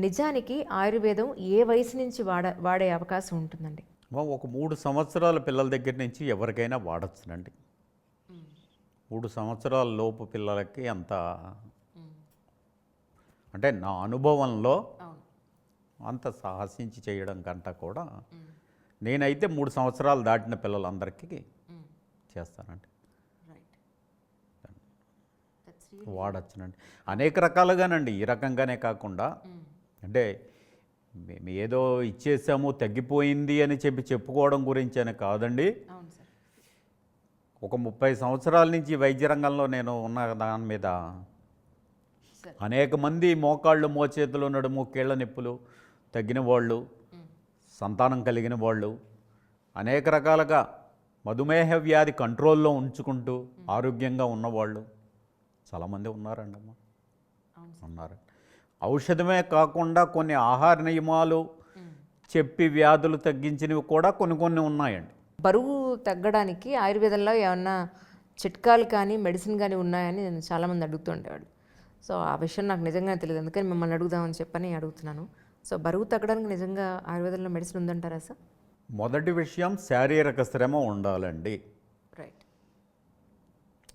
నిజానికి ఆయుర్వేదం ఏ వయసు నుంచి వాడ వాడే అవకాశం ఉంటుందండి? ఒక మూడు సంవత్సరాల పిల్లల దగ్గర నుంచి ఎవరికైనా వాడచ్చునండి. మూడు సంవత్సరాల లోపు పిల్లలకి అంత అంటే నా అనుభవంలో అంత సాహసించి చేయడం కంట కూడా నేనైతే మూడు సంవత్సరాలు దాటిన పిల్లలందరికీ చేస్తానండి. వాడచ్చునండి. అనేక రకాలుగానండి. ఈ రకంగానే కాకుండా అంటే మేము ఏదో ఇచ్చేసాము తగ్గిపోయింది అని చెప్పి చెప్పుకోవడం గురించి అని కాదండి. ఒక ముప్పై సంవత్సరాల నుంచి వైద్య రంగంలో నేను ఉన్న దాని మీద అనేక మంది మోకాళ్ళు మోచేతులు నడుము కీళ్ళ నొప్పులు తగ్గిన వాళ్ళు సంతానం కలిగిన వాళ్ళు అనేక రకాలుగా మధుమేహ వ్యాధి కంట్రోల్లో ఉంచుకుంటూ ఆరోగ్యంగా ఉన్నవాళ్ళు చాలామంది ఉన్నారండి అమ్మ అవును ఉన్నారు. ఔషధమే కాకుండా కొన్ని ఆహార నియమాలు చెప్పి వ్యాధులు తగ్గించినవి కూడా కొన్ని కొన్ని ఉన్నాయండి. బరువు తగ్గడానికి ఆయుర్వేదంలో ఏమన్నా చిట్కాలు కానీ మెడిసిన్ కానీ ఉన్నాయని నేను చాలామంది అడుగుతుండేవాళ్ళు. సో ఆ విషయం నాకు నిజంగా తెలియదు. అందుకని మిమ్మల్ని అడుగుదామని చెప్పని అడుగుతున్నాను. సో బరువు తగ్గడానికి నిజంగా ఆయుర్వేదంలో మెడిసిన్ ఉందంటారా సార్? మొదటి విషయం శారీరక శ్రమ ఉండాలండి.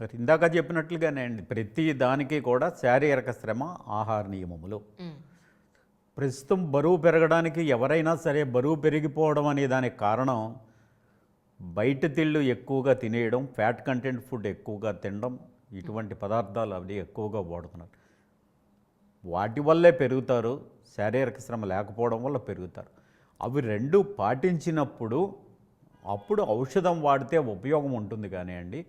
ఇందాక చెప్పినట్లుగానే అండి ప్రతి దానికి కూడా శారీరక శ్రమ ఆహార నియమములు. ప్రస్తుతం బరువు పెరగడానికి ఎవరైనా సరే బరువు పెరిగిపోవడం అనే దానికి కారణం బయట తిళ్ళు ఎక్కువగా తినేయడం ఫ్యాట్ కంటెంట్ ఫుడ్ ఎక్కువగా తినడం ఇటువంటి పదార్థాలు అవి ఎక్కువగా వాడుతున్నారు. వాటి వల్లే పెరుగుతారు శారీరక శ్రమ లేకపోవడం వల్ల పెరుగుతారు. అవి రెండు పాటించినప్పుడు అప్పుడు ఔషధం వాడితే ఉపయోగం ఉంటుంది కానీ అండి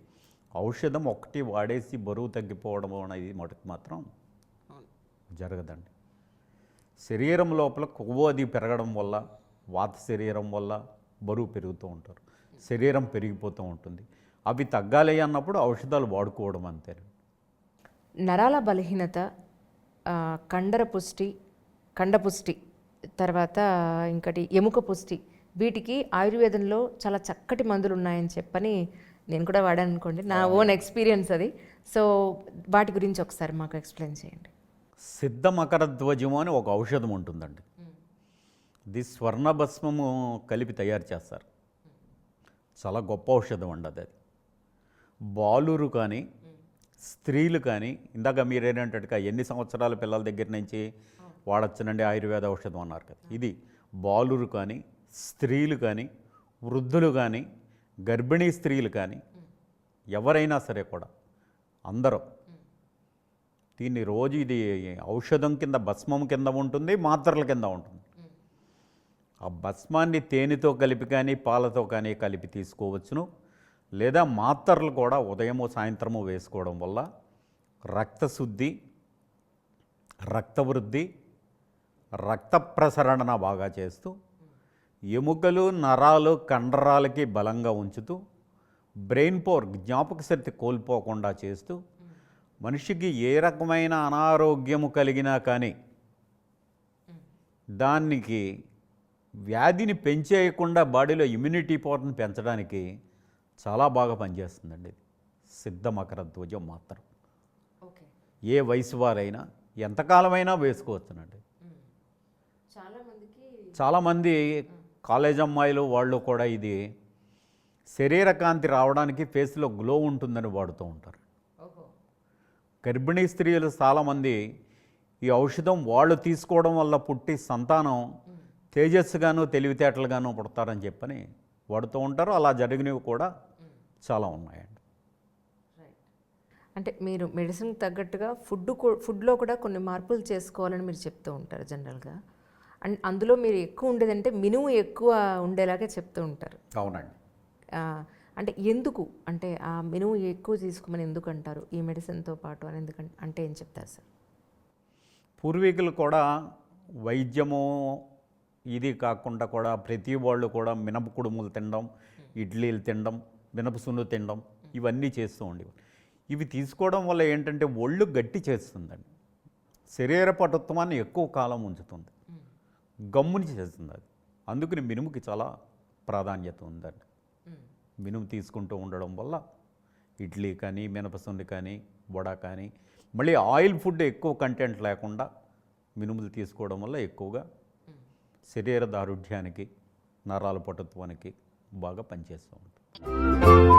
ఔషధం ఒకటి వాడేసి బరువు తగ్గిపోవడం అనేది మటుకు మాత్రం జరగదండి. శరీరం లోపల కొవ్వు అది పెరగడం వల్ల వాత శరీరం వల్ల బరువు పెరుగుతూ ఉంటారు. శరీరం పెరిగిపోతూ ఉంటుంది. అవి తగ్గాలి అన్నప్పుడు ఔషధాలు వాడుకోవడం అంతే నరాల బలహీనత కండర పుష్టి కండపుష్టి తర్వాత ఇంకటి ఎముక పుష్టి వీటికి ఆయుర్వేదంలో చాలా చక్కటి మందులు ఉన్నాయని చెప్పని నేను కూడా వాడాను అనుకోండి. నా ఓన్ ఎక్స్పీరియన్స్ అది. సో వాటి గురించి ఒకసారి మాకు ఎక్స్ప్లెయిన్ చేయండి. సిద్ధ మకర ధ్వజము అని ఒక ఔషధం ఉంటుందండి. ఇది స్వర్ణ భస్మము కలిపి తయారు చేస్తారు. చాలా గొప్ప ఔషధం అండి అది. అది బాలురు కానీ స్త్రీలు కానీ ఇందాక మీరేనంటట్టుగా ఎన్ని సంవత్సరాల పిల్లల దగ్గర నుంచి వాడచ్చునండి ఆయుర్వేద ఔషధం అన్నారు కదా. ఇది బాలురు కానీ స్త్రీలు కానీ వృద్ధులు కానీ గర్భిణీ స్త్రీలు కానీ ఎవరైనా సరే కూడా అందరూ దీన్ని రోజు ఇది ఔషధం కింద భస్మం కింద ఉంటుంది మాత్రల కింద ఉంటుంది. ఆ భస్మాన్ని తేనెతో కలిపి కానీ పాలతో కానీ కలిపి తీసుకోవచ్చును. లేదా మాత్రలు కూడా ఉదయము సాయంత్రము వేసుకోవడం వల్ల రక్తశుద్ధి రక్తవృద్ధి రక్త ప్రసరణ బాగా చేస్తూ ఎముకలు నరాలు కండరాలకి బలంగా ఉంచుతూ బ్రెయిన్ పవర్ జ్ఞాపక శక్తి కోల్పోకుండా చేస్తూ మనిషికి ఏ రకమైన అనారోగ్యము కలిగినా కానీ దానికి వ్యాధిని పెంచేయకుండా బాడీలో ఇమ్యూనిటీ పవర్ని పెంచడానికి చాలా బాగా పనిచేస్తుందండి ఇది. సిద్ధ మకర ధ్వజం మాత్రం ఏ వయసు వారైనా ఎంతకాలమైనా వేసుకోవచ్చునండి. చాలామంది కాలేజ్ అమ్మాయిలు వాళ్ళు కూడా ఇది శరీర కాంతి రావడానికి ఫేస్లో గ్లో ఉంటుందని వాడుతూ ఉంటారు. గర్భిణీ స్త్రీలు చాలామంది ఈ ఔషధం వాళ్ళు తీసుకోవడం వల్ల పుట్టి సంతానం తేజస్సుగాను తెలివితేటలుగాను పుడతారని చెప్పని వాడుతూ ఉంటారు. అలా జరిగినవి కూడా చాలా ఉన్నాయండి. రైట్. అంటే మీరు మెడిసిన్ తగ్గట్టుగా ఫుడ్ ఫుడ్లో కూడా కొన్ని మార్పులు చేసుకోవాలని మీరు చెప్తూ ఉంటారు జనరల్గా. అండ్ అందులో మీరు ఎక్కువ ఉండేదంటే మినుము ఎక్కువ ఉండేలాగే చెప్తూ ఉంటారు. అవునండి. అంటే ఎందుకు? అంటే ఆ మినుము ఎక్కువ తీసుకోమని ఎందుకు అంటారు? ఈ మెడిసిన్తో పాటు అని ఎందుకంటే అంటే ఏం చెప్తారు సార్? పూర్వీకులు కూడా వైద్యము ఇది కాకుండా కూడా ప్రతి వాళ్ళు కూడా మినప కుడుములు తినడం ఇడ్లీలు తినడం మినప సున్ను తినడం ఇవన్నీ చేస్తూ ఉండేవారు ఇవి తీసుకోవడం వల్ల ఏంటంటే ఒళ్ళు గట్టి చేస్తుందండి. శరీర పటుత్వాన్ని ఎక్కువ కాలం ఉంచుతుంది. గమ్ముని చేస్తుంది అది అందుకని మినుముకి చాలా ప్రాధాన్యత ఉందండి. మినుము తీసుకుంటూ ఉండడం వల్ల ఇడ్లీ కానీ మినపసుండి కానీ వడ కానీ మళ్ళీ ఆయిల్ ఫుడ్ ఎక్కువ కంటెంట్ లేకుండా మినుములు తీసుకోవడం వల్ల ఎక్కువగా శరీర దారుఢ్యానికి నరాల పటుత్వానికి బాగా పనిచేస్తూ ఉంటుంది.